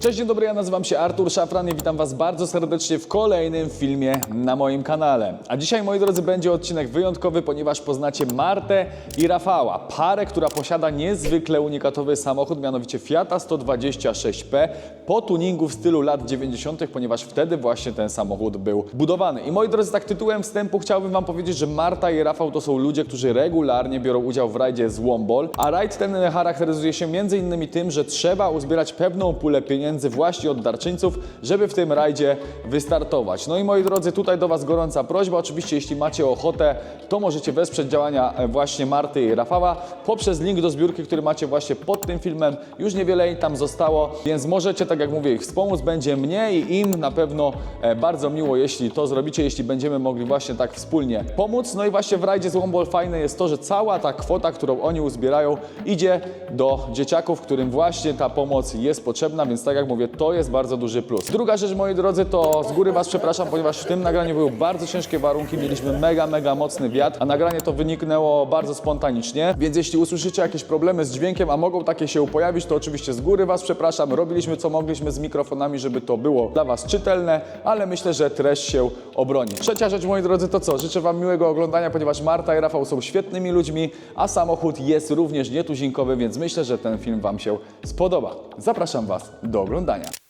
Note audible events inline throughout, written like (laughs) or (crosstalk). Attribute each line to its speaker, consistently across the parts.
Speaker 1: Cześć, dzień dobry, ja nazywam się Artur Szafran i witam Was bardzo serdecznie w kolejnym filmie na moim kanale. A dzisiaj, moi drodzy, będzie odcinek wyjątkowy, ponieważ poznacie Martę i Rafała, parę, która posiada niezwykle unikatowy samochód, mianowicie Fiata 126P po tuningu w stylu lat 90., ponieważ wtedy właśnie ten samochód był budowany. I moi drodzy, tak tytułem wstępu chciałbym Wam powiedzieć, że Marta i Rafał to są ludzie, którzy regularnie biorą udział w rajdzie z Wombol, a rajd ten charakteryzuje się innymi tym, że trzeba uzbierać pewną pulę pieniędzy właśnie od darczyńców, żeby w tym rajdzie wystartować. No i moi drodzy, tutaj do Was gorąca prośba. Oczywiście, jeśli macie ochotę, to możecie wesprzeć działania e, właśnie Marty i Rafała poprzez link do zbiórki, który macie właśnie pod tym filmem. Już niewiele jej tam zostało, więc możecie, tak jak mówię, ich wspomóc. Będzie mnie i im na pewno e, bardzo miło, jeśli to zrobicie, jeśli będziemy mogli właśnie tak wspólnie pomóc. No i właśnie w rajdzie z Wombol fajne jest to, że cała ta kwota, którą oni uzbierają, idzie do dzieciaków, którym właśnie ta pomoc jest potrzebna, więc tak jak mówię, to jest bardzo duży plus. Druga rzecz, moi drodzy, to z góry Was przepraszam, ponieważ w tym nagraniu były bardzo ciężkie warunki, mieliśmy mega, mega mocny wiatr, a nagranie to wyniknęło bardzo spontanicznie, więc jeśli usłyszycie jakieś problemy z dźwiękiem, a mogą takie się pojawić, to oczywiście z góry Was przepraszam. Robiliśmy co mogliśmy z mikrofonami, żeby to było dla Was czytelne, ale myślę, że treść się obroni. Trzecia rzecz, moi drodzy, to co? Życzę Wam miłego oglądania, ponieważ Marta i Rafał są świetnymi ludźmi, a samochód jest również nietuzinkowy, więc myślę, że ten film Wam się spodoba. Zapraszam Was do oglądania.
Speaker 2: Okay.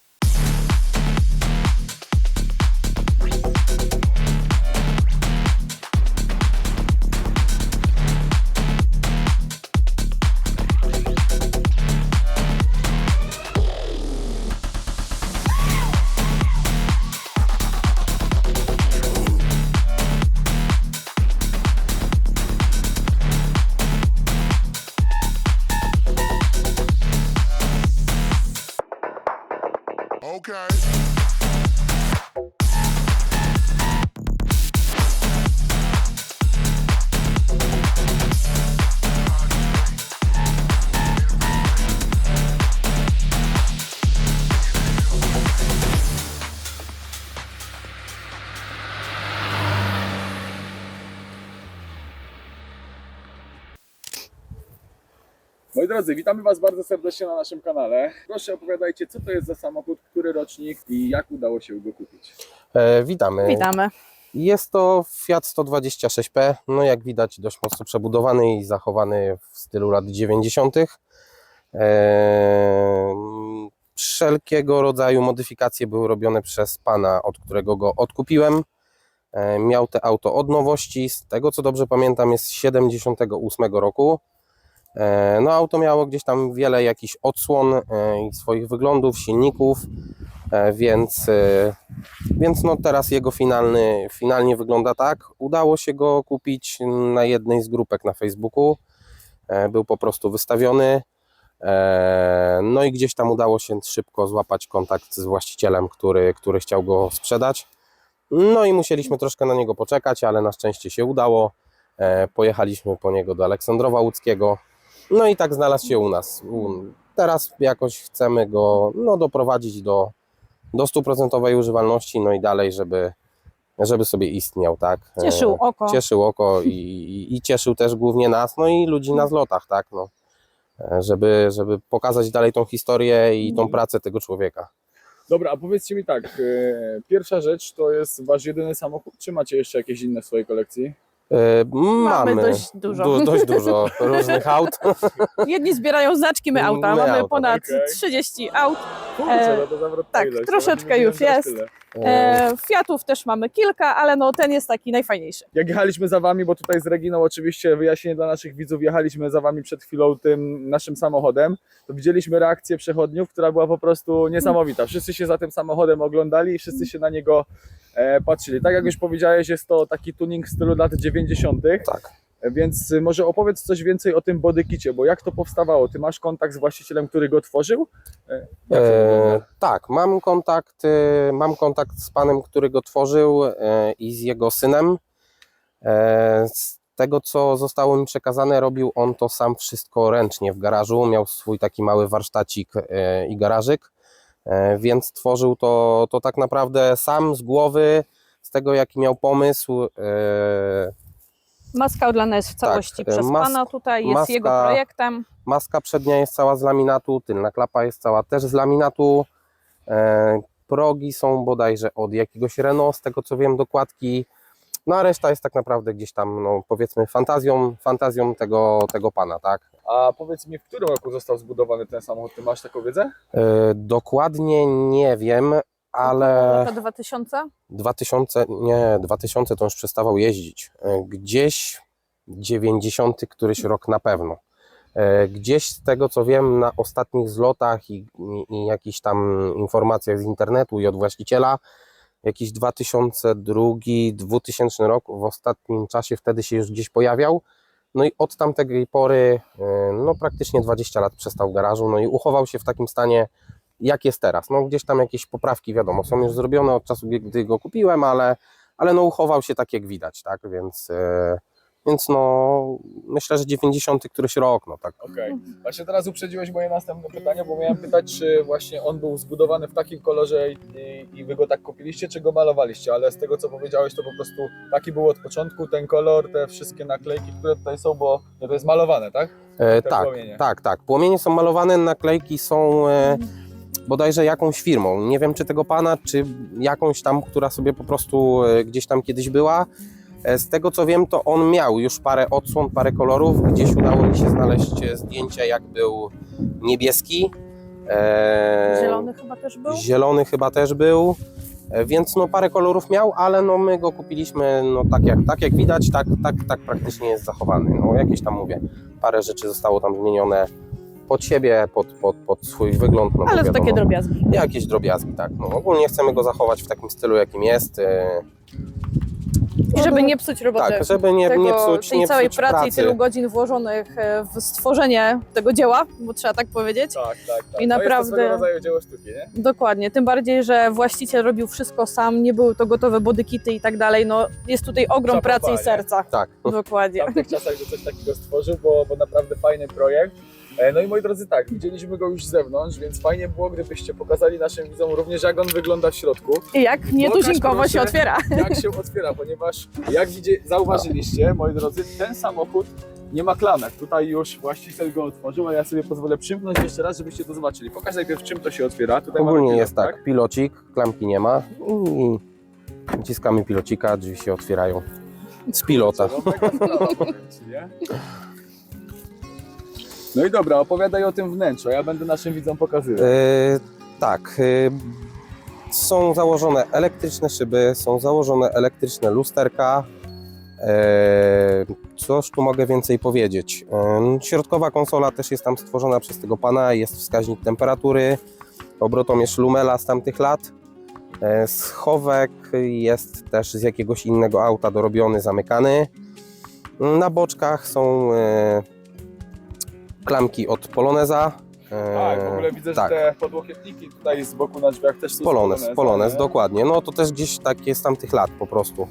Speaker 1: Drodzy, witamy Was bardzo serdecznie na naszym kanale. Proszę opowiadajcie, co to jest za samochód, który rocznik i jak udało się go kupić.
Speaker 3: E, witamy.
Speaker 4: Witamy.
Speaker 3: Jest to Fiat 126P, no jak widać dość mocno przebudowany i zachowany w stylu lat 90. E, wszelkiego rodzaju modyfikacje były robione przez pana, od którego go odkupiłem. E, miał te auto od nowości, z tego co dobrze pamiętam jest z 78 roku. E, No auto miało gdzieś tam wiele jakichś odsłon e, i swoich wyglądów, silników, e, więc więc no teraz jego finalny, finalnie wygląda tak. Udało się go kupić na jednej z grupek na Facebooku. Był po prostu wystawiony. No i gdzieś tam udało się szybko złapać kontakt z właścicielem, który, który chciał go sprzedać. No i musieliśmy troszkę na niego poczekać, ale na szczęście się udało. Pojechaliśmy po niego do Aleksandrowa Łódzkiego. No i tak znalazł się u nas. Teraz jakoś chcemy go no, doprowadzić do, do stuprocentowej używalności, no i dalej, żeby, żeby sobie istniał, tak? E,
Speaker 4: Cieszył oko.
Speaker 3: Cieszył oko i, i, i cieszył też głównie nas, no i ludzi na zlotach, tak? No, E, żeby, żeby pokazać dalej tą historię i tą pracę tego człowieka.
Speaker 1: Dobra, a powiedzcie mi tak, e, pierwsza rzecz to jest Wasz jedyny samochód, czy macie jeszcze jakieś inne w swojej kolekcji?
Speaker 3: E, Mamy,
Speaker 4: dość dużo.
Speaker 3: du- dość dużo (laughs) różnych aut.
Speaker 4: Jedni zbierają znaczki, my auta.
Speaker 3: My
Speaker 4: Mamy
Speaker 3: auta,
Speaker 4: ponad
Speaker 1: okej.
Speaker 4: 30 aut.
Speaker 1: Kurczę,
Speaker 4: E,
Speaker 1: no to zawrotna
Speaker 4: tak,
Speaker 1: ilość,
Speaker 4: troszeczkę
Speaker 1: nawet nie
Speaker 4: już jest.
Speaker 1: tyle.
Speaker 4: E, Fiatów też mamy kilka, ale no ten jest taki najfajniejszy.
Speaker 1: Jak jechaliśmy za Wami, bo tutaj z Reginą oczywiście wyjaśnienie dla naszych widzów, jechaliśmy za Wami przed chwilą tym naszym samochodem, to widzieliśmy reakcję przechodniów, która była po prostu niesamowita. Wszyscy się za tym samochodem oglądali i wszyscy się na niego patrzyli. Tak jak już powiedziałeś, jest to taki tuning w stylu lat 90.
Speaker 3: Tak.
Speaker 1: Więc y, może opowiedz coś więcej o tym bodykicie, bo jak to powstawało? Ty masz kontakt z właścicielem, który go tworzył? E,
Speaker 3: E, tak, mam kontakt, e, mam kontakt z panem, który go tworzył e, i z jego synem. E, z tego, co zostało mi przekazane, robił on to sam wszystko ręcznie w garażu. Miał swój taki mały warsztacik e, i garażyk, e, więc tworzył to, to tak naprawdę sam z głowy, z tego, jaki miał pomysł. E,
Speaker 4: Maska dla nas w całości
Speaker 3: Tak,
Speaker 4: przez
Speaker 3: mas-
Speaker 4: pana tutaj jest
Speaker 3: maska-
Speaker 4: jego projektem.
Speaker 3: Maska przednia jest cała z laminatu, tylna klapa jest cała też z laminatu. E, progi są bodajże od jakiegoś Renault, z tego co wiem, dokładki. No a reszta jest tak naprawdę gdzieś tam, no powiedzmy, fantazją, fantazją tego, tego pana, tak?
Speaker 1: A powiedz mi, w którym roku został zbudowany ten samochód? Ty masz taką wiedzę?
Speaker 3: E, dokładnie nie wiem, ale
Speaker 4: Lata 2000?
Speaker 3: 2000, nie, 2000 to już przestawał jeździć. E, Gdzieś 90 któryś rok na pewno. E, Gdzieś z tego co wiem na ostatnich zlotach i, i, i jakichś tam informacjach z internetu i od właściciela, jakiś 2002, 2000 rok w ostatnim czasie wtedy się już gdzieś pojawiał. No i od tamtej pory, e, no praktycznie 20 lat przestał w garażu, no i uchował się w takim stanie, jak jest teraz. No gdzieś tam jakieś poprawki, wiadomo, są już zrobione od czasu, gdy go kupiłem, ale, ale no uchował się tak jak widać, tak, więc, e, więc no myślę, że 90 któryś rok, no tak.
Speaker 1: Okej. Właśnie teraz uprzedziłeś moje następne pytanie, bo miałem pytać, czy właśnie on był zbudowany w takim kolorze i, i wy go tak kupiliście, czy go malowaliście, ale z tego co powiedziałeś, to po prostu taki był od początku, ten kolor, te wszystkie naklejki, które tutaj są, bo no to jest malowane, tak?
Speaker 3: E, tak,
Speaker 1: płomienie.
Speaker 3: tak, tak. Płomienie są malowane, naklejki są e, bodajże jakąś firmą. Nie wiem, czy tego pana, czy jakąś tam, która sobie po prostu e, gdzieś tam kiedyś była. E, z tego co wiem, to on miał już parę odsłon, parę kolorów. Gdzieś udało mi się znaleźć zdjęcia, jak był niebieski. E,
Speaker 4: Zielony chyba też był?
Speaker 3: Zielony chyba też był. E, Więc no parę kolorów miał, ale no my go kupiliśmy no tak jak, tak jak widać, tak, tak, tak praktycznie jest zachowany. No jakieś tam mówię, parę rzeczy zostało tam zmienione pod siebie, pod, pod, pod swój wygląd. No
Speaker 4: Ale to takie drobiazgi.
Speaker 3: Jakieś drobiazgi, tak. No, ogólnie chcemy go zachować w takim stylu, jakim jest.
Speaker 4: I żeby nie psuć roboty.
Speaker 3: Tak, żeby nie,
Speaker 4: tego,
Speaker 3: nie psuć,
Speaker 4: tej
Speaker 3: nie
Speaker 4: całej
Speaker 3: psuć
Speaker 4: pracy,
Speaker 3: pracy.
Speaker 4: i tylu godzin włożonych e, w stworzenie tego dzieła, bo trzeba tak powiedzieć.
Speaker 1: Tak, tak, tak.
Speaker 4: I
Speaker 1: To
Speaker 4: naprawdę-
Speaker 1: jest to rodzaju dzieło sztuki, nie?
Speaker 4: Dokładnie, tym bardziej, że właściciel robił wszystko sam, nie były to gotowe bodykity i tak dalej. No, jest tutaj ogrom
Speaker 1: Trzeba
Speaker 4: pracy i serca.
Speaker 3: Tak.
Speaker 1: w
Speaker 4: Dokładnie.
Speaker 1: tamtych czasach, że coś takiego stworzył, bo, bo naprawdę fajny projekt. E, No i moi drodzy, tak, widzieliśmy go już z zewnątrz, więc fajnie było, gdybyście pokazali naszym widzom również, jak on wygląda w środku,
Speaker 4: I jak nietuzinkowo się otwiera.
Speaker 1: jak się otwiera, ponieważ jak widzie, zauważyliście, moi drodzy, ten samochód nie ma klamek. Tutaj już właściciel go otworzył, a ja sobie pozwolę przymknąć jeszcze raz, żebyście to zobaczyli. Pokaż najpierw, czym to się otwiera. Tutaj
Speaker 3: Ogólnie
Speaker 1: pilot,
Speaker 3: jest tak, pilocik, klamki nie ma i naciskamy pilocika, drzwi się otwierają z pilota.
Speaker 1: No, mega sprawa, powiem ci, nie? No i dobra, opowiadaj o tym wnętrzu, a ja będę naszym widzom pokazywał.
Speaker 3: E, tak. e, są założone elektryczne szyby, są założone elektryczne lusterka. E, Cóż tu mogę więcej powiedzieć? Środkowa konsola też jest tam stworzona przez tego pana, jest wskaźnik temperatury, obrotomierz Lumela z tamtych lat. Schowek jest też z jakiegoś innego auta dorobiony, zamykany. Na boczkach są klamki od Poloneza.
Speaker 1: Tak, w ogóle widzę,
Speaker 3: tak.
Speaker 1: że te podłokietniki tutaj z boku na drzwiach też są
Speaker 3: Polonez,
Speaker 1: z
Speaker 3: Polonez,
Speaker 1: nie?
Speaker 3: dokładnie. No to też gdzieś tak jest z tamtych lat po prostu.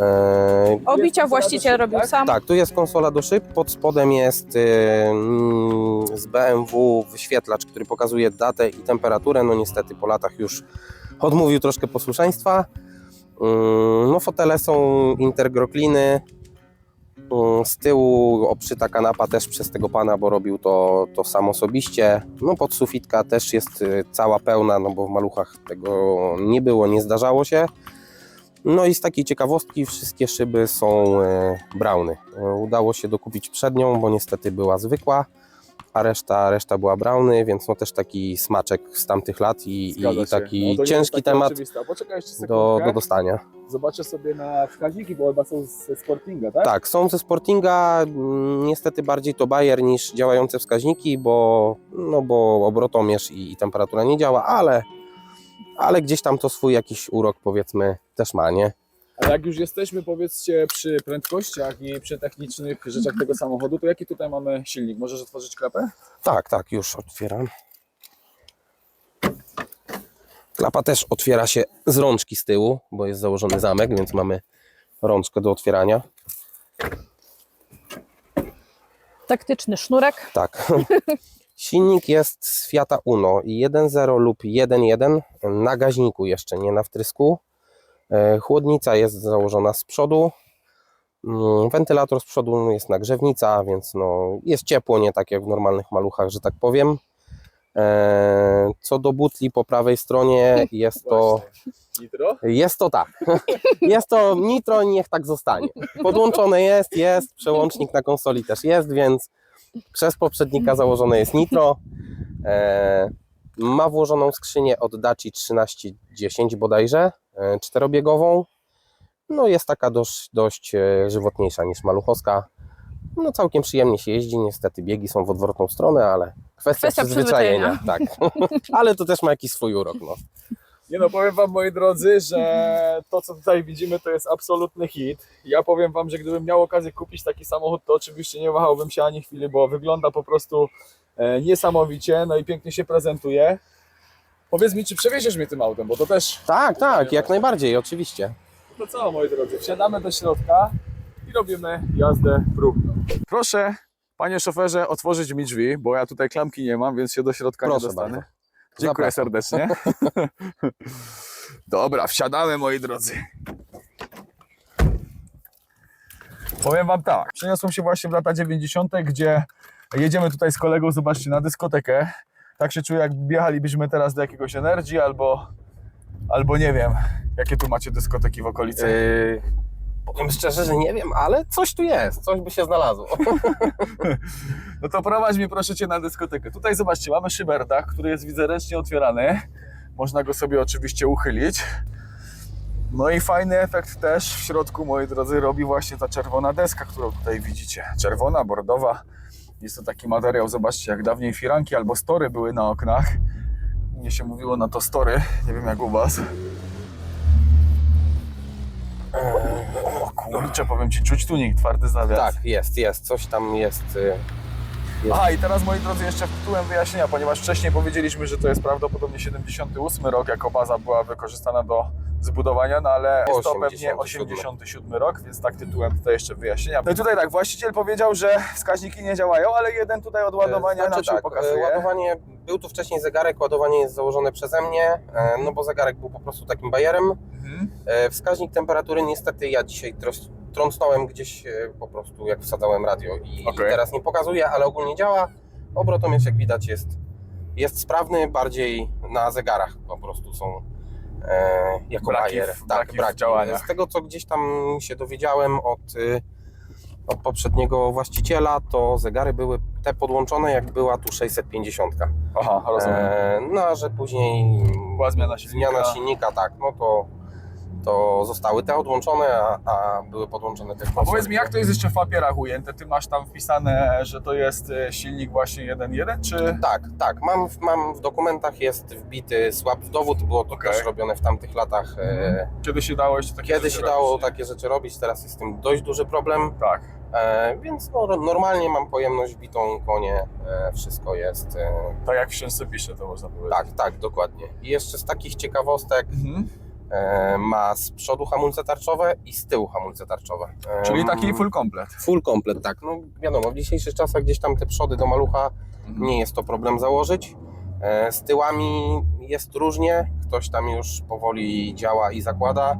Speaker 3: E,
Speaker 4: Obicia właściciel
Speaker 1: do
Speaker 4: robił
Speaker 1: szyb,
Speaker 4: sam.
Speaker 3: tak, tu jest konsola do szyb, pod spodem jest mm, z BMW wyświetlacz, który pokazuje datę i temperaturę. No niestety po latach już odmówił troszkę posłuszeństwa. Mm, No fotele są intergrokliny. Mm, Z tyłu obszyta kanapa też przez tego pana, bo robił to, to sam osobiście. No podsufitka też jest y, cała pełna, no bo w maluchach tego nie było, nie zdarzało się. No i z takiej ciekawostki wszystkie szyby są e, browny. E, Udało się dokupić przednią, bo niestety była zwykła, a reszta, reszta była browny, więc no też taki smaczek z tamtych lat i,
Speaker 1: Zgadza
Speaker 3: i
Speaker 1: się.
Speaker 3: taki
Speaker 1: No to nie jest
Speaker 3: ciężki
Speaker 1: takie
Speaker 3: temat
Speaker 1: oczywiste. A Poczekaj jeszcze
Speaker 3: do,
Speaker 1: sekundkę.
Speaker 3: do dostania.
Speaker 1: Zobaczę sobie na wskaźniki, bo chyba są ze Sportinga, tak?
Speaker 3: Tak, są ze Sportinga, mm, niestety bardziej to Bayer niż działające wskaźniki, bo, no bo obrotomierz i, i temperatura nie działa, ale, ale gdzieś tam to swój jakiś urok powiedzmy też ma, nie?
Speaker 1: A jak już jesteśmy, powiedzcie, przy prędkościach i przy technicznych rzeczach tego samochodu, to jaki tutaj mamy silnik? Możesz otworzyć klapę?
Speaker 3: Tak, tak, już otwieram. Klapa też otwiera się z rączki z tyłu, bo jest założony zamek, więc mamy rączkę do otwierania.
Speaker 4: Taktyczny sznurek.
Speaker 3: Tak. (laughs) Silnik jest z Fiata Uno 1.0 lub 1.1 na gaźniku jeszcze, nie na wtrysku. E, Chłodnica jest założona z przodu. Mm, Wentylator z przodu jest nagrzewnica, więc no, jest ciepło, nie tak jak w normalnych maluchach, że tak powiem. E, Co do butli po prawej stronie jest to,
Speaker 1: Nitro?
Speaker 3: jest to tak. (laughs) Jest to nitro i niech tak zostanie. Podłączone jest, jest, przełącznik na konsoli też jest, więc przez poprzednika założone jest nitro. E, Ma włożoną skrzynię od Daci 1310 bodajże, czterobiegową. No jest taka dość, dość e, żywotniejsza niż maluchowska. No całkiem przyjemnie się jeździ, niestety biegi są w odwrotną stronę, ale kwestia,
Speaker 4: Kwestia
Speaker 3: przyzwyczajenia. Tak. (laughs) ale to też ma jakiś swój urok. No.
Speaker 1: Nie no, powiem wam moi drodzy, że to co tutaj widzimy to jest absolutny hit. Ja powiem wam, że gdybym miał okazję kupić taki samochód, to oczywiście nie wahałbym się ani chwili, bo wygląda po prostu e, niesamowicie, no i pięknie się prezentuje. Powiedz mi, czy przewieziesz mnie tym autem, bo to też...
Speaker 3: Tak, tak, jak najbardziej, oczywiście.
Speaker 1: To co, moi drodzy, wsiadamy do środka i robimy jazdę próbną. Proszę, panie szoferze, otworzyć mi drzwi, bo ja tutaj klamki nie mam, więc się do środka
Speaker 3: Proszę
Speaker 1: nie dostanę.
Speaker 3: bardzo.
Speaker 1: Dziękuję serdecznie. (laughs) Dobra, wsiadamy moi drodzy. Powiem wam tak, przeniosłem się właśnie w lata 90., gdzie jedziemy tutaj z kolegą, zobaczcie, na dyskotekę. Tak się czuję, jakby jechalibyśmy teraz do jakiegoś Energy albo, albo nie wiem, jakie tu macie dyskoteki w okolicy.
Speaker 3: Yy, powiem szczerze, że nie wiem, ale coś tu jest, coś by się znalazło. (laughs)
Speaker 1: No to prowadź mnie proszę Cię na dyskotekę. Tutaj zobaczcie, mamy szyberdach, który jest widzę ręcznie otwierany. Można go sobie oczywiście uchylić. No i fajny efekt też w środku, moi drodzy, robi właśnie ta czerwona deska, którą tutaj widzicie. Czerwona, bordowa. Jest to taki materiał, zobaczcie, jak dawniej firanki albo story były na oknach. Mnie się mówiło na to story, nie wiem jak u Was. O kurczę, powiem Ci, czuć tunik, twardy zawias.
Speaker 3: tak, jest, jest, coś tam jest. yy,
Speaker 1: Aha, i teraz moi drodzy, jeszcze tytułem wyjaśnienia, ponieważ wcześniej powiedzieliśmy, że to jest prawdopodobnie 78 rok, jako baza była wykorzystana do zbudowania, no ale jest to pewnie
Speaker 3: 87.
Speaker 1: 87 rok, więc tak tytułem tutaj jeszcze wyjaśnienia. No i tutaj tak, właściciel powiedział, że wskaźniki nie działają, ale jeden tutaj od ładowania
Speaker 3: Znaczy
Speaker 1: znaczy,
Speaker 3: tak,
Speaker 1: pokazuje.
Speaker 3: e, ładowanie, był tu wcześniej zegarek, ładowanie jest założone przeze mnie, e, no bo zegarek był po prostu takim bajerem.
Speaker 1: Mhm.
Speaker 3: E, Wskaźnik temperatury niestety ja dzisiaj tros- trącnąłem gdzieś e, po prostu jak wsadzałem radio i,
Speaker 1: Okej.
Speaker 3: i teraz nie pokazuje, ale ogólnie działa. Obrotomierz jak widać jest, jest sprawny, bardziej na zegarach po prostu są e, jako
Speaker 1: Braki
Speaker 3: bajer.
Speaker 1: w-
Speaker 3: tak,
Speaker 1: braki.
Speaker 3: Z tego co gdzieś tam się dowiedziałem od, y, od poprzedniego właściciela, to zegary były te podłączone jak była tu 650.
Speaker 1: Aha, rozumiem.
Speaker 3: E, no a że później
Speaker 1: Była zmiana silnika.
Speaker 3: zmiana silnika, tak, no to, to zostały te odłączone, a, a były podłączone te
Speaker 1: A powiedz mi, jak to jest jeszcze w papierach ujęte? Ty masz tam wpisane, że to jest e, silnik właśnie 1.1, czy...
Speaker 3: Tak, tak, mam, w- mam w dokumentach jest wbity słab dowód, było to
Speaker 1: Okej.
Speaker 3: też robione w tamtych latach. E,
Speaker 1: Kiedy się dało jeszcze takie
Speaker 3: kiedy
Speaker 1: rzeczy
Speaker 3: się dało
Speaker 1: robić, nie?
Speaker 3: takie rzeczy robić, teraz jest z tym dość duży problem,
Speaker 1: Tak.
Speaker 3: e, więc no, normalnie mam pojemność wbitą konie, e, wszystko jest, e,
Speaker 1: Tak jak w książce pisze, to można powiedzieć.
Speaker 3: tak, tak, dokładnie. I jeszcze z takich ciekawostek
Speaker 1: Mhm.
Speaker 3: E, ma z przodu hamulce tarczowe i z tyłu hamulce tarczowe. E,
Speaker 1: Czyli taki full komplet.
Speaker 3: Full komplet, tak. No wiadomo, w dzisiejszych czasach gdzieś tam te przody do malucha nie jest to problem założyć. E, Z tyłami jest różnie, ktoś tam już powoli działa i zakłada.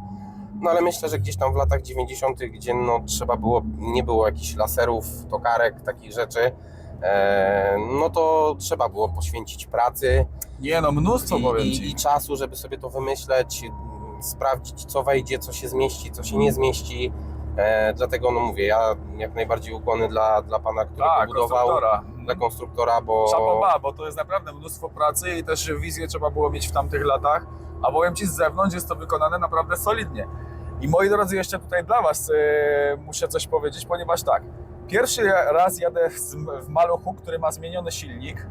Speaker 3: No ale myślę, że gdzieś tam w latach 90., gdzie no, trzeba było, nie było jakichś laserów, tokarek, takich rzeczy, no to trzeba było poświęcić pracy
Speaker 1: Nie no, mnóstwo
Speaker 3: i,
Speaker 1: powiem ci.
Speaker 3: i czasu, żeby sobie to wymyśleć, sprawdzić co wejdzie, co się zmieści, co się nie zmieści. E, dlatego no mówię, ja jak najbardziej ukłony dla, dla pana, który
Speaker 1: Tak,
Speaker 3: to budował,
Speaker 1: konstruktora.
Speaker 3: dla konstruktora, bo
Speaker 1: Szapoba, bo to jest naprawdę mnóstwo pracy i też wizję trzeba było mieć w tamtych latach. A powiem ci, z zewnątrz jest to wykonane naprawdę solidnie. I moi drodzy, jeszcze tutaj dla was e, muszę coś powiedzieć, ponieważ tak, pierwszy raz jadę w maluchu, który ma zmieniony silnik.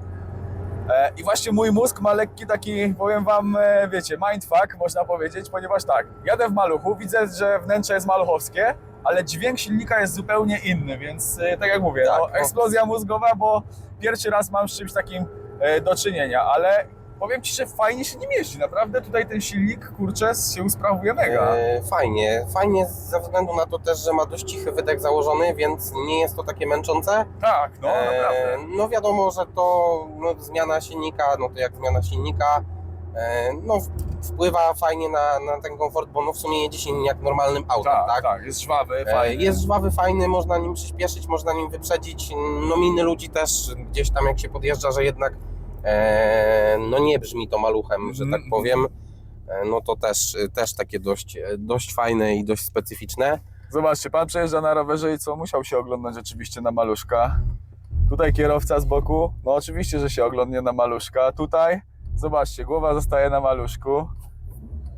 Speaker 1: E, I właśnie mój mózg ma lekki taki, powiem wam, e, wiecie, mindfuck, można powiedzieć, ponieważ tak, jadę w maluchu, widzę, że wnętrze jest maluchowskie, ale dźwięk silnika jest zupełnie inny, więc e, tak jak mówię,
Speaker 3: Tak,
Speaker 1: no,
Speaker 3: no.
Speaker 1: eksplozja mózgowa, bo pierwszy raz mam z czymś takim do czynienia, ale powiem Ci, że fajnie się nim jeździ, naprawdę tutaj ten silnik, kurczę, się sprawuje mega.
Speaker 3: E, Fajnie, fajnie ze względu na to też, że ma dość cichy wydech założony, więc nie jest to takie męczące.
Speaker 1: Tak, no
Speaker 3: E,
Speaker 1: naprawdę.
Speaker 3: no wiadomo, że to no, zmiana silnika, no to jak zmiana silnika, e, no w- wpływa fajnie na, na ten komfort, bo no w sumie jedzie się jak normalnym autem,
Speaker 1: Tak,
Speaker 3: tak?
Speaker 1: tak, jest żwawy,
Speaker 3: E,
Speaker 1: fajny.
Speaker 3: Jest żwawy, fajny, można nim przyspieszyć, można nim wyprzedzić. No miny ludzi też gdzieś tam jak się podjeżdża, że jednak no nie brzmi to maluchem, że tak
Speaker 1: Mhm.
Speaker 3: powiem, e, no to też, też takie dość, dość fajne i dość specyficzne.
Speaker 1: Zobaczcie, pan przejeżdża na rowerze i co? Musiał się oglądać oczywiście na maluszka. Tutaj kierowca z boku, no oczywiście, że się oglądnie na maluszka. Tutaj, zobaczcie, głowa zostaje na maluszku.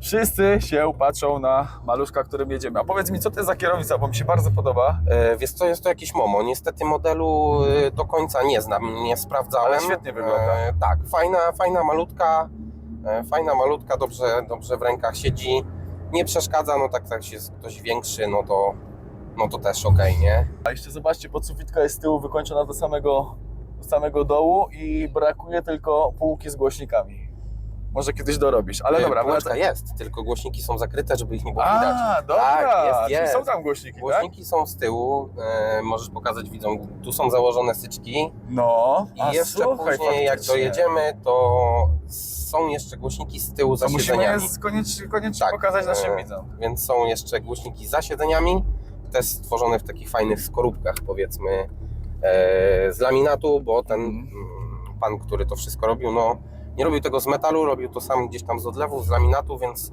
Speaker 1: Wszyscy się patrzą na maluszka, którym jedziemy. A powiedz mi, co to jest za kierownica, bo mi się bardzo podoba.
Speaker 3: E, Wiesz co, jest to jakiś Momo. Niestety modelu e, do końca nie znam, nie sprawdzałem.
Speaker 1: Ale świetnie wygląda.
Speaker 3: E, tak, fajna, fajna malutka, e, fajna malutka, dobrze, dobrze w rękach siedzi. Nie przeszkadza, no tak, tak jest ktoś większy, no to, no to też okej, nie?
Speaker 1: A jeszcze zobaczcie, podsufitka jest z tyłu wykończona do samego, do samego dołu i brakuje tylko półki z głośnikami. Może kiedyś dorobisz, ale
Speaker 3: E,
Speaker 1: dobra.
Speaker 3: Półeczka
Speaker 1: wraca-
Speaker 3: jest, tylko głośniki są zakryte, żeby ich nie było widać.
Speaker 1: A, dobra,
Speaker 3: Tak, jest,
Speaker 1: czyli
Speaker 3: jest.
Speaker 1: są tam głośniki, tak?
Speaker 3: Głośniki są z tyłu, e, możesz pokazać widzom, tu są założone styczki
Speaker 1: No,
Speaker 3: i
Speaker 1: a
Speaker 3: jeszcze
Speaker 1: słuchaj,
Speaker 3: później jak
Speaker 1: faktycznie.
Speaker 3: dojedziemy, to są jeszcze głośniki z tyłu za
Speaker 1: To musimy
Speaker 3: siedzeniami.
Speaker 1: je koniecznie, koniecznie
Speaker 3: Tak,
Speaker 1: pokazać naszym
Speaker 3: e,
Speaker 1: widzom.
Speaker 3: Więc są jeszcze głośniki za siedzeniami, też stworzone w takich fajnych skorupkach, powiedzmy, e, z laminatu, bo ten
Speaker 1: Mhm.
Speaker 3: mm, pan, który to wszystko robił, no nie robił tego z metalu, robił to sam gdzieś tam z odlewu, z laminatu, więc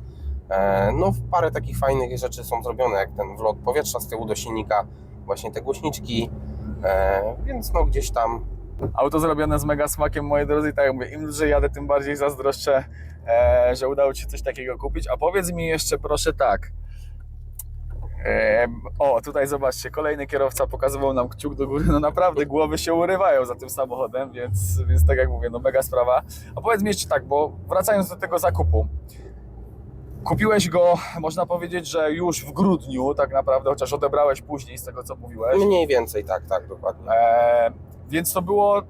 Speaker 3: e, no parę takich fajnych rzeczy są zrobione, jak ten wlot powietrza z tyłu do silnika, właśnie te głośniczki, e, więc no gdzieś tam
Speaker 1: Auto zrobione z mega smakiem, moi drodzy, tak jak mówię, im dłużej jadę, tym bardziej zazdroszczę, e, że udało Ci się coś takiego kupić. A powiedz mi jeszcze proszę tak. O, tutaj zobaczcie, kolejny kierowca pokazywał nam kciuk do góry. No naprawdę głowy się urywają za tym samochodem, więc, więc tak jak mówię, no mega sprawa. A powiedz mi jeszcze tak, bo wracając do tego zakupu. Kupiłeś go, można powiedzieć, że już w grudniu, tak naprawdę, chociaż odebrałeś później z tego, co mówiłeś.
Speaker 3: mniej więcej, tak, tak, dokładnie.
Speaker 1: E, więc to było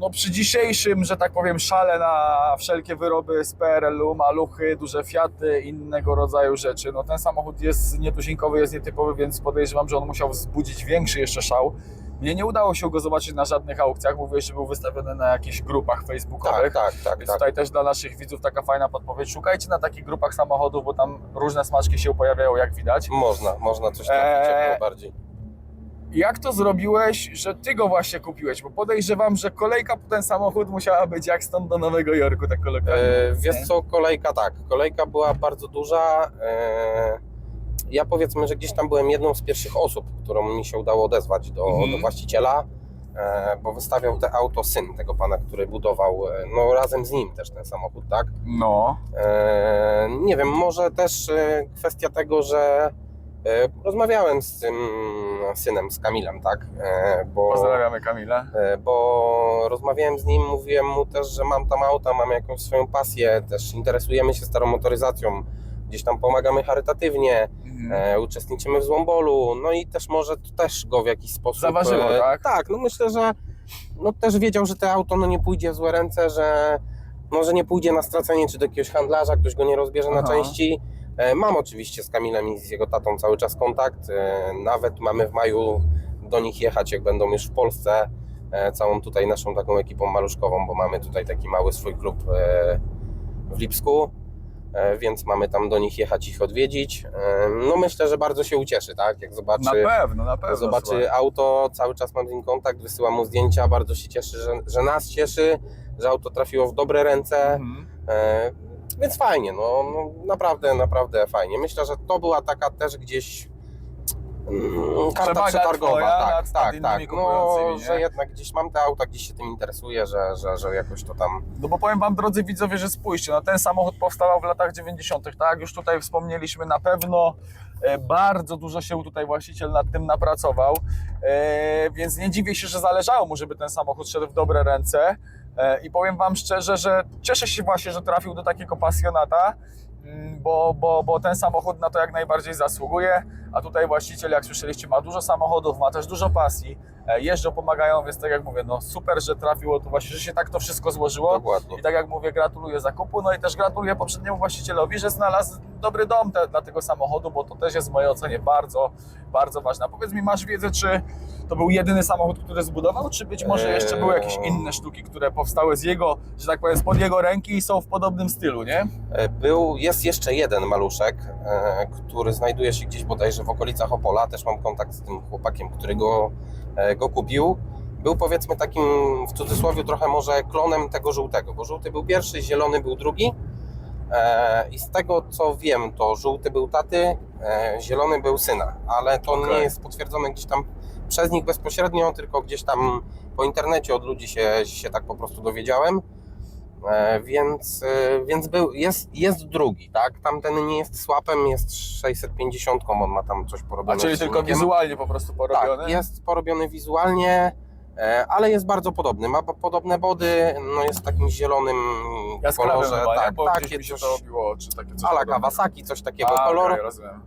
Speaker 1: no, przy dzisiejszym, że tak powiem, szale na wszelkie wyroby z PRL-u, maluchy, duże Fiaty, innego rodzaju rzeczy. No, ten samochód jest nietuzinkowy, jest nietypowy, więc podejrzewam, że on musiał wzbudzić większy jeszcze szał. Mnie nie udało się go zobaczyć na żadnych aukcjach. Mówiłeś, że był wystawiony na jakichś grupach
Speaker 3: Tak,
Speaker 1: facebookowych.
Speaker 3: tak, tak,
Speaker 1: Więc
Speaker 3: tak.
Speaker 1: tutaj też dla naszych widzów taka fajna podpowiedź. Szukajcie na takich grupach samochodów, bo tam różne smaczki się pojawiają, jak widać.
Speaker 3: Można, można coś trafić
Speaker 1: Eee,
Speaker 3: jak najbardziej.
Speaker 1: Jak to zrobiłeś, że ty go właśnie kupiłeś? Bo podejrzewam, że kolejka po ten samochód musiała być jak stąd do Nowego Jorku, tak kolokwialnie.
Speaker 3: E, wiesz co, kolejka tak, kolejka była bardzo duża. E, ja powiedzmy, że gdzieś tam byłem jedną z pierwszych osób, którą mi się udało odezwać do,
Speaker 1: Mhm.
Speaker 3: do właściciela, e, bo wystawiał te auto syn tego pana, który budował, e, no razem z nim też ten samochód, tak?
Speaker 1: No,
Speaker 3: E, nie wiem, może też e, kwestia tego, że rozmawiałem z tym synem, z Kamilem, tak? E, bo,
Speaker 1: pozdrawiamy Kamila.
Speaker 3: E, bo rozmawiałem z nim, mówiłem mu też, że mam tam auta, mam jakąś swoją pasję, też interesujemy się starą motoryzacją, gdzieś tam pomagamy charytatywnie,
Speaker 1: Mhm.
Speaker 3: e, uczestniczymy w Złombolu, no i też może to też go w jakiś sposób...
Speaker 1: Zaważyło,
Speaker 3: e,
Speaker 1: tak?
Speaker 3: Tak, no myślę, że no też wiedział, że to auto no nie pójdzie w złe ręce, że może nie pójdzie na stracenie czy do jakiegoś handlarza, ktoś go nie rozbierze na
Speaker 1: Aha.
Speaker 3: części. E, Mam oczywiście z Kamilem i z jego tatą cały czas kontakt, e, nawet mamy w maju do nich jechać, jak będą już w Polsce, e, całą tutaj naszą taką ekipą maluszkową, bo mamy tutaj taki mały swój klub w Lipsku, więc mamy tam do nich jechać, ich odwiedzić. No myślę, że bardzo się ucieszy, tak, jak zobaczy...
Speaker 1: Na pewno, na pewno.
Speaker 3: Zobaczy
Speaker 1: słuchaj.
Speaker 3: auto, cały czas mam z nim kontakt, wysyłam mu zdjęcia, bardzo się cieszy, że, że nas cieszy, że auto trafiło w dobre ręce,
Speaker 1: Mhm.
Speaker 3: Więc fajnie, no, no naprawdę, naprawdę fajnie. Myślę, że to była taka też gdzieś mm, karta
Speaker 1: Przewaga
Speaker 3: przetargowa, tak, tak, tak, no, że jednak gdzieś mam te auta, gdzieś się tym interesuję, że, że, że jakoś to tam...
Speaker 1: No bo powiem wam, drodzy widzowie, że spójrzcie, no ten samochód powstawał w latach 90., tak? Już tutaj wspomnieliśmy, na pewno e, bardzo dużo się tutaj właściciel nad tym napracował, e, więc nie dziwię się, że zależało mu, żeby ten samochód szedł w dobre ręce i powiem wam szczerze, że cieszę się właśnie, że trafił do takiego pasjonata, mm, bo, bo, bo ten samochód na to jak najbardziej zasługuje, a tutaj właściciel, jak słyszeliście, ma dużo samochodów, ma też dużo pasji, e, jeżdżą, pomagają, więc tak jak mówię, no super, że trafiło to właśnie, że się tak to wszystko złożyło.
Speaker 3: Dokładnie.
Speaker 1: I tak jak mówię, gratuluję zakupu, no i też gratuluję poprzedniemu właścicielowi, że znalazł dobry dom te, dla tego samochodu, bo to też jest w mojej ocenie bardzo, bardzo ważne. A Powiedz mi, masz wiedzę, czy to był jedyny samochód, który zbudował, czy być może jeszcze były jakieś
Speaker 3: Eee.
Speaker 1: inne sztuki, które powstały z jego, że tak powiem, spod jego ręki i są w podobnym stylu, nie?
Speaker 3: E, Był, jest jeszcze jeden maluszek, e, który znajduje się gdzieś bodajże w okolicach Opola. Też mam kontakt z tym chłopakiem, który go, e, go kupił. był powiedzmy takim w cudzysłowie trochę może klonem tego żółtego, bo żółty był pierwszy, zielony był drugi. E, I z tego co wiem, to żółty był taty, e, zielony był syna, ale to
Speaker 1: Okej.
Speaker 3: nie jest potwierdzone gdzieś tam przez nich bezpośrednio, tylko gdzieś tam po internecie od ludzi się, się tak po prostu dowiedziałem. E, więc e, więc był, jest, jest drugi, tak? Tamten nie jest słapem, jest 650, on ma tam coś porobione.
Speaker 1: A czyli tylko wizualnie po prostu porobione?
Speaker 3: Tak, jest porobiony wizualnie, e, ale jest bardzo podobny. Ma po- podobne body, no jest w takim zielonym
Speaker 1: Jaskrawym
Speaker 3: kolorze.
Speaker 1: chyba,
Speaker 3: tak,
Speaker 1: Bo
Speaker 3: takie
Speaker 1: mi się
Speaker 3: coś
Speaker 1: to robiło, czy takie coś
Speaker 3: ala. Kawasaki, coś takiego
Speaker 1: A,
Speaker 3: koloru.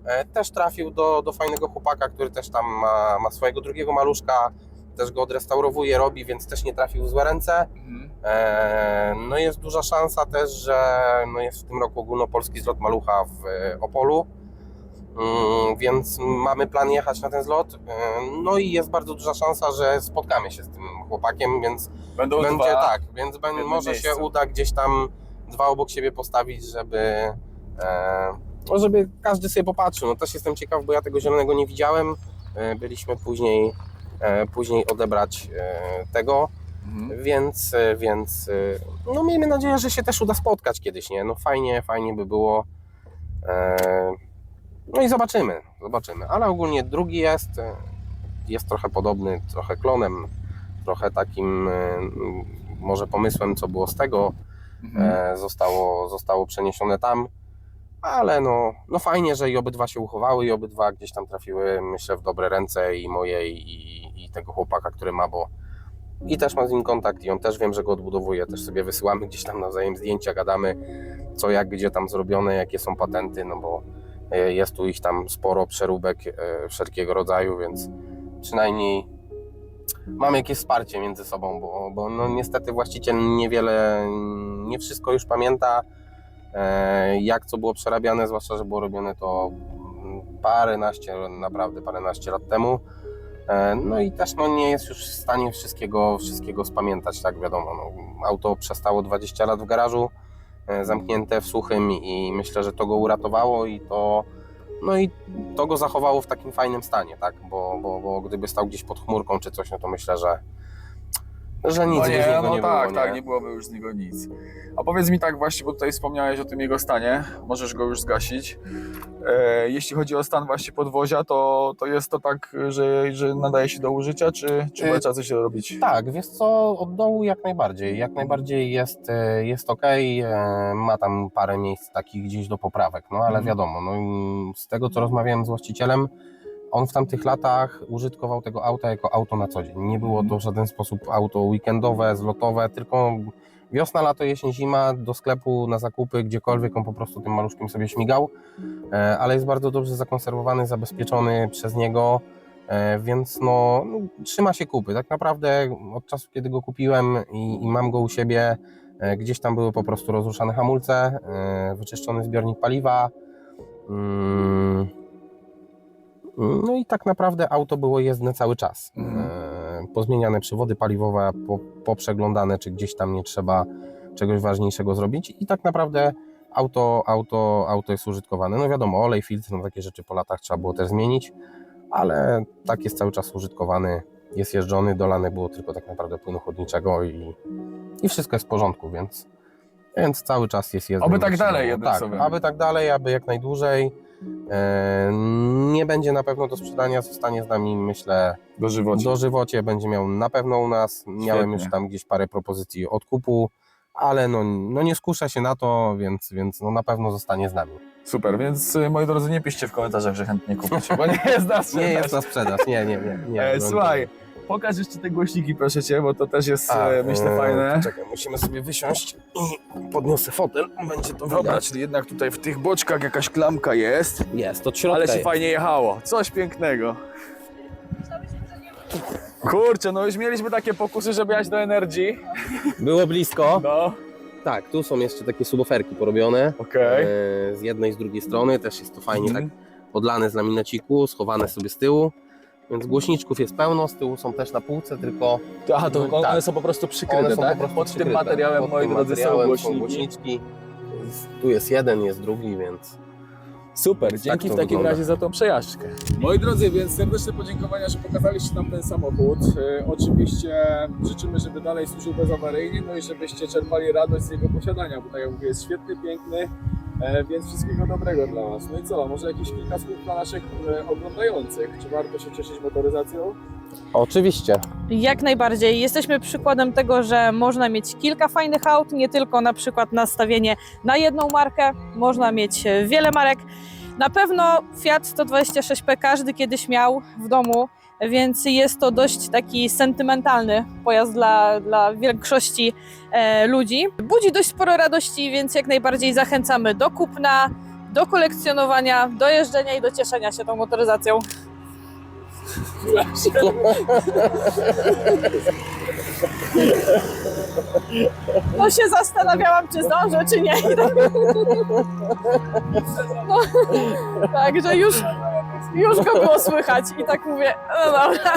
Speaker 3: E, Też trafił do, do fajnego chłopaka, który też tam ma, ma swojego drugiego maluszka, też go odrestaurowuje, robi, więc też nie trafił w złe ręce.
Speaker 1: Mhm.
Speaker 3: E, No jest duża szansa też, że no jest w tym roku ogólnopolski zlot malucha w e, Opolu, Mm, więc mamy plan jechać na ten zlot. E, No i jest bardzo duża szansa, że spotkamy się z tym chłopakiem, więc
Speaker 1: Będą
Speaker 3: będzie
Speaker 1: dwa.
Speaker 3: tak, więc ben, może się uda gdzieś tam dwa obok siebie postawić, żeby, e, no żeby każdy sobie popatrzył. No też jestem ciekaw, bo ja tego zielonego nie widziałem. Byliśmy później, później odebrać e, tego.
Speaker 1: Mhm.
Speaker 3: Więc, e, więc e, no miejmy nadzieję, że się też uda spotkać kiedyś, nie? No fajnie, fajnie by było. E, No i zobaczymy, zobaczymy. Ale ogólnie drugi jest, e, jest trochę podobny, trochę klonem, trochę takim e, może pomysłem, co było z tego,
Speaker 1: Mhm.
Speaker 3: e, zostało, zostało przeniesione tam. Ale no, no fajnie, że i obydwa się uchowały i obydwa gdzieś tam trafiły, myślę, w dobre ręce i mojej i, i tego chłopaka, który ma, bo i też mam z nim kontakt i on też wiem, że go odbudowuje, też sobie wysyłamy gdzieś tam nawzajem zdjęcia, gadamy co jak, gdzie tam zrobione, jakie są patenty, no bo e, jest tu ich tam sporo, przeróbek e, wszelkiego rodzaju, więc przynajmniej mamy jakieś wsparcie między sobą, bo, bo no niestety właściciel niewiele, nie wszystko już pamięta, e, jak co było przerabiane, zwłaszcza, że było robione to paręnaście, naprawdę paręnaście lat temu. E, No i też no, nie jest już w stanie wszystkiego, wszystkiego spamiętać, tak wiadomo. No, auto przestało 20 lat w garażu, e, zamknięte w suchym i myślę, że to go uratowało i to, no i to go zachowało w takim fajnym stanie, tak, bo, bo, bo gdyby stał gdzieś pod chmurką czy coś, no to myślę, że, że nic
Speaker 1: no
Speaker 3: by z
Speaker 1: nie,
Speaker 3: niego
Speaker 1: no
Speaker 3: nie
Speaker 1: tak,
Speaker 3: było,
Speaker 1: tak,
Speaker 3: nie?
Speaker 1: nie byłoby już z niego nic. A powiedz mi tak właśnie, bo tutaj wspomniałeś o tym jego stanie, możesz go już zgasić. E, jeśli chodzi o stan właśnie podwozia, to, to jest to tak, że, że nadaje się do użycia, czy, czy
Speaker 3: E,
Speaker 1: trzeba coś robić?
Speaker 3: Tak, wiesz co, od dołu jak najbardziej. Jak najbardziej jest, e, jest ok. Ma tam parę miejsc takich gdzieś do poprawek, no ale
Speaker 1: Mhm.
Speaker 3: wiadomo, no, z tego co rozmawiałem z właścicielem, on w tamtych latach użytkował tego auta jako auto na co dzień. Nie było to w żaden sposób auto weekendowe, zlotowe, tylko wiosna, lato, jesień, zima, do sklepu, na zakupy, gdziekolwiek on po prostu tym maluszkiem sobie śmigał, E, ale jest bardzo dobrze zakonserwowany, zabezpieczony przez niego. E, Więc no, no, trzyma się kupy. Tak naprawdę od czasu, kiedy go kupiłem i, i mam go u siebie, e, gdzieś tam były po prostu rozruszane hamulce, wyczyszczony zbiornik paliwa. No i tak naprawdę auto było jezdne cały czas.
Speaker 1: Mhm.
Speaker 3: E, Pozmieniane przewody paliwowe, po, poprzeglądane, czy gdzieś tam nie trzeba czegoś ważniejszego zrobić. I tak naprawdę auto, auto, auto jest użytkowane. No wiadomo, olej, filtr, no takie rzeczy po latach trzeba było też zmienić, ale tak jest cały czas użytkowany, jest jeżdżony, dolane było tylko tak naprawdę płynu chłodniczego i, i wszystko jest w porządku, więc, więc cały czas jest jezdny.
Speaker 1: Oby tak dalej,
Speaker 3: Tak, aby tak dalej, aby jak najdłużej. E, nie będzie na pewno do sprzedania, zostanie z nami myślę
Speaker 1: Dożywocie.
Speaker 3: dożywocie, będzie miał na pewno u nas. Miałem
Speaker 1: Świetnie.
Speaker 3: już tam gdzieś parę propozycji odkupu, ale no, no nie skuszę się na to, więc, więc no na pewno zostanie z nami.
Speaker 1: Super, więc y, moi drodzy, nie piszcie w komentarzach, że chętnie kupicie, bo nie jest na sprzedaż. (laughs)
Speaker 3: Nie jest na sprzedaż, nie, nie, nie. nie
Speaker 1: E, słuchaj, pokaż jeszcze te głośniki, proszę Cię, bo to też jest,
Speaker 3: A,
Speaker 1: e, myślę,
Speaker 3: e,
Speaker 1: fajne.
Speaker 3: Czekaj, musimy sobie wysiąść i podniosę fotel, będzie to
Speaker 1: Dobra,
Speaker 3: widać.
Speaker 1: czyli jednak tutaj w tych boczkach jakaś klamka jest,
Speaker 3: Jest, od środka
Speaker 1: ale się
Speaker 3: jest.
Speaker 1: fajnie jechało. Coś pięknego. Kurczę, no już mieliśmy takie pokusy, żeby jechać do Energy.
Speaker 3: Było blisko.
Speaker 1: No,
Speaker 3: Tak, tu są jeszcze takie suboferki porobione.
Speaker 1: okej.
Speaker 3: E, z jednej i z drugiej strony też jest to fajnie
Speaker 1: Mhm.
Speaker 3: tak odlane z laminaciku, schowane sobie z tyłu. Więc głośniczków jest pełno, z tyłu są też na półce, tylko
Speaker 1: Aha, to
Speaker 3: No,
Speaker 1: one
Speaker 3: tak.
Speaker 1: są po prostu przykryte,
Speaker 3: one są
Speaker 1: tak?
Speaker 3: po prostu
Speaker 1: Pod tym
Speaker 3: przykryte.
Speaker 1: materiałem,
Speaker 3: Pod
Speaker 1: moi
Speaker 3: tym
Speaker 1: drodzy, są
Speaker 3: materiałem
Speaker 1: głośniki.
Speaker 3: głośniczki. Tu jest jeden, jest drugi, więc
Speaker 1: Super, dzięki
Speaker 3: Tak
Speaker 1: w takim
Speaker 3: wygląda.
Speaker 1: razie za tą przejażdżkę. Moi drodzy, więc serdeczne podziękowania, że pokazaliście nam ten samochód. E, oczywiście życzymy, żeby dalej służył bezawaryjnie, no i żebyście czerpali radość z jego posiadania, bo tak jak mówię, jest świetny, piękny, więc wszystkiego dobrego dla Was. No i co, może jakieś kilka słów dla naszych e, oglądających. Czy warto się cieszyć motoryzacją?
Speaker 3: Oczywiście.
Speaker 4: Jak najbardziej. Jesteśmy przykładem tego, że można mieć kilka fajnych aut, nie tylko na przykład nastawienie na jedną markę, można mieć e, wiele marek. Na pewno Fiat 126P każdy kiedyś miał w domu, więc jest to dość taki sentymentalny pojazd dla, dla większości e, ludzi. Budzi dość sporo radości, więc jak najbardziej zachęcamy do kupna, do kolekcjonowania, do jeżdżenia i do cieszenia się tą motoryzacją. No się zastanawiałam, czy zdążę, czy nie. (laughs) No, także już, już go było słychać i tak mówię, no dobra.